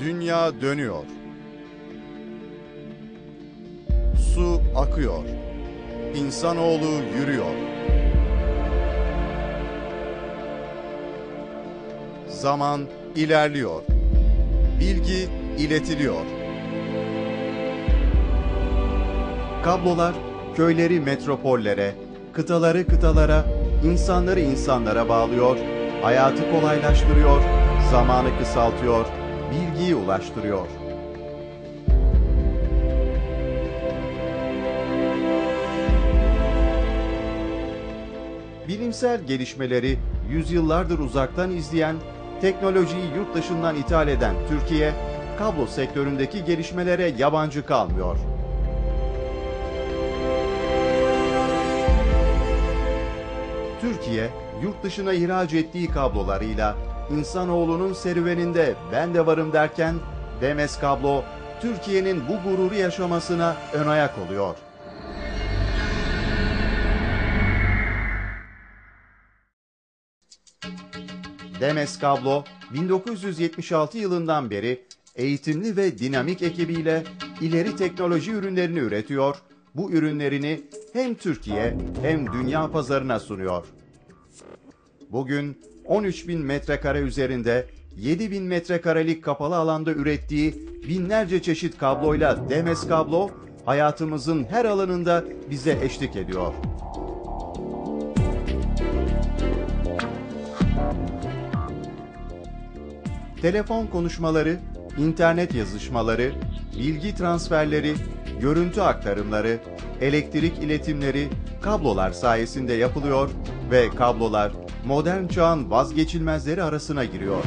Dünya dönüyor. Su akıyor. İnsanoğlu yürüyor. Zaman ilerliyor. Bilgi iletiliyor. Kablolar köyleri metropollere, kıtaları kıtalara, insanları insanlara bağlıyor, hayatı kolaylaştırıyor, zamanı kısaltıyor, bilgiyi ulaştırıyor. Bilimsel gelişmeleri yüzyıllardır uzaktan izleyen, teknolojiyi yurt dışından ithal eden Türkiye, kablo sektöründeki gelişmelere yabancı kalmıyor. Türkiye, yurt dışına ihraç ettiği kablolarıyla insanoğlunun serüveninde ben de varım derken Demes Kablo, Türkiye'nin bu gururu yaşamasına ön ayak oluyor. Demes Kablo, 1976 yılından beri eğitimli ve dinamik ekibiyle ileri teknoloji ürünlerini üretiyor, bu ürünlerini hem Türkiye hem dünya pazarına sunuyor. Bugün 13 bin metrekare üzerinde 7 bin metrekarelik kapalı alanda ürettiği binlerce çeşit kabloyla Demes Kablo hayatımızın her alanında bize eşlik ediyor. Telefon konuşmaları, internet yazışmaları, bilgi transferleri, görüntü aktarımları, elektrik iletimleri kablolar sayesinde yapılıyor ve kablolar modern çağın vazgeçilmezleri arasına giriyor.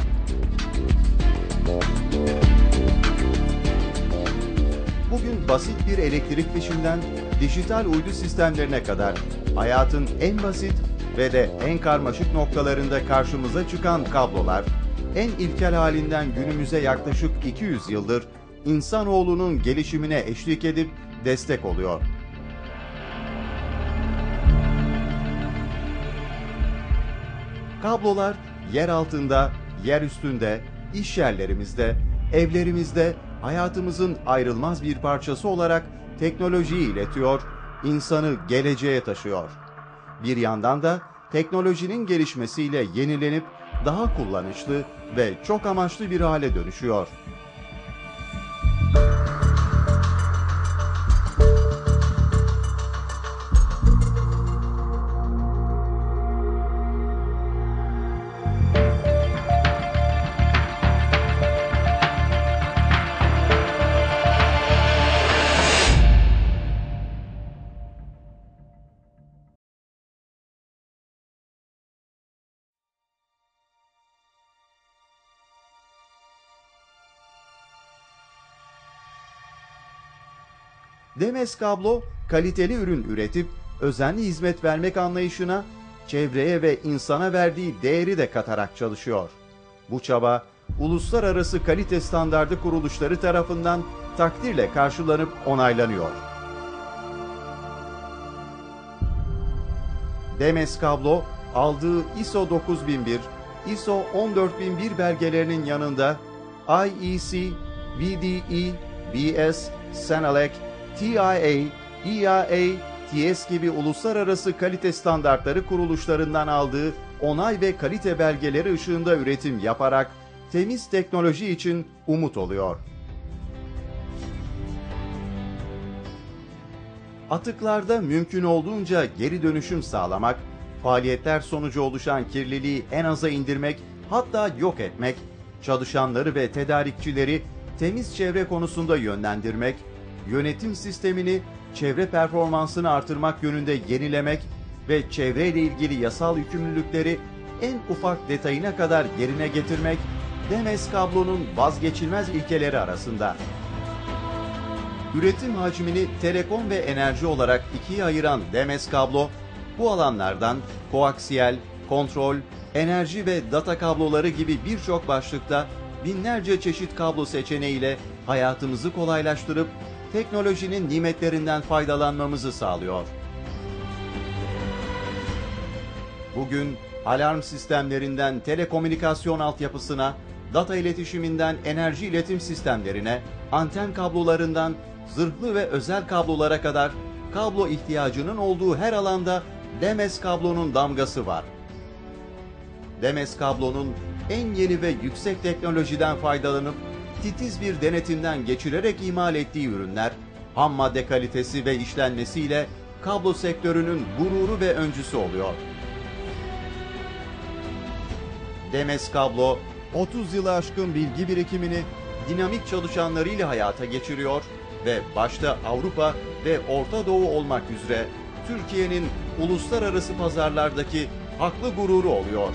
Bugün basit bir elektrik fişinden dijital uydu sistemlerine kadar hayatın en basit ve de en karmaşık noktalarında karşımıza çıkan kablolar, en ilkel halinden günümüze yaklaşık 200 yıldır insanoğlunun gelişimine eşlik edip destek oluyor. Kablolar yer altında, yer üstünde, iş yerlerimizde, evlerimizde hayatımızın ayrılmaz bir parçası olarak teknolojiyi iletiyor, insanı geleceğe taşıyor. Bir yandan da teknolojinin gelişmesiyle yenilenip daha kullanışlı ve çok amaçlı bir hale dönüşüyor. Demes Kablo kaliteli ürün üretip özenli hizmet vermek anlayışına çevreye ve insana verdiği değeri de katarak çalışıyor. Bu çaba uluslararası kalite standardı kuruluşları tarafından takdirle karşılanıp onaylanıyor. Demes Kablo aldığı ISO 9001, ISO 14001 belgelerinin yanında IEC, VDE, BS, Senelec, TIA, EIA, TS gibi uluslararası kalite standartları kuruluşlarından aldığı onay ve kalite belgeleri ışığında üretim yaparak temiz teknoloji için umut oluyor. Atıklarda mümkün olduğunca geri dönüşüm sağlamak, faaliyetler sonucu oluşan kirliliği en aza indirmek, hatta yok etmek, çalışanları ve tedarikçileri temiz çevre konusunda yönlendirmek, yönetim sistemini çevre performansını artırmak yönünde yenilemek ve çevreyle ilgili yasal yükümlülükleri en ufak detayına kadar yerine getirmek Demes kablonun vazgeçilmez ilkeleri arasında. Üretim hacmini telekom ve enerji olarak ikiye ayıran Demes kablo, bu alanlardan koaksiyel, kontrol, enerji ve data kabloları gibi birçok başlıkta binlerce çeşit kablo seçeneğiyle hayatımızı kolaylaştırıp teknolojinin nimetlerinden faydalanmamızı sağlıyor. Bugün alarm sistemlerinden telekomünikasyon altyapısına, data iletişiminden enerji iletim sistemlerine, anten kablolarından zırhlı ve özel kablolara kadar kablo ihtiyacının olduğu her alanda Demes kablonun damgası var. Demes kablonun en yeni ve yüksek teknolojiden faydalanıp titiz bir denetimden geçirerek imal ettiği ürünler, ham madde kalitesi ve işlenmesiyle kablo sektörünün gururu ve öncüsü oluyor. Demes Kablo 30 yılı aşkın bilgi birikimini dinamik çalışanlarıyla hayata geçiriyor ve başta Avrupa ve Orta Doğu olmak üzere Türkiye'nin uluslararası pazarlardaki haklı gururu oluyor.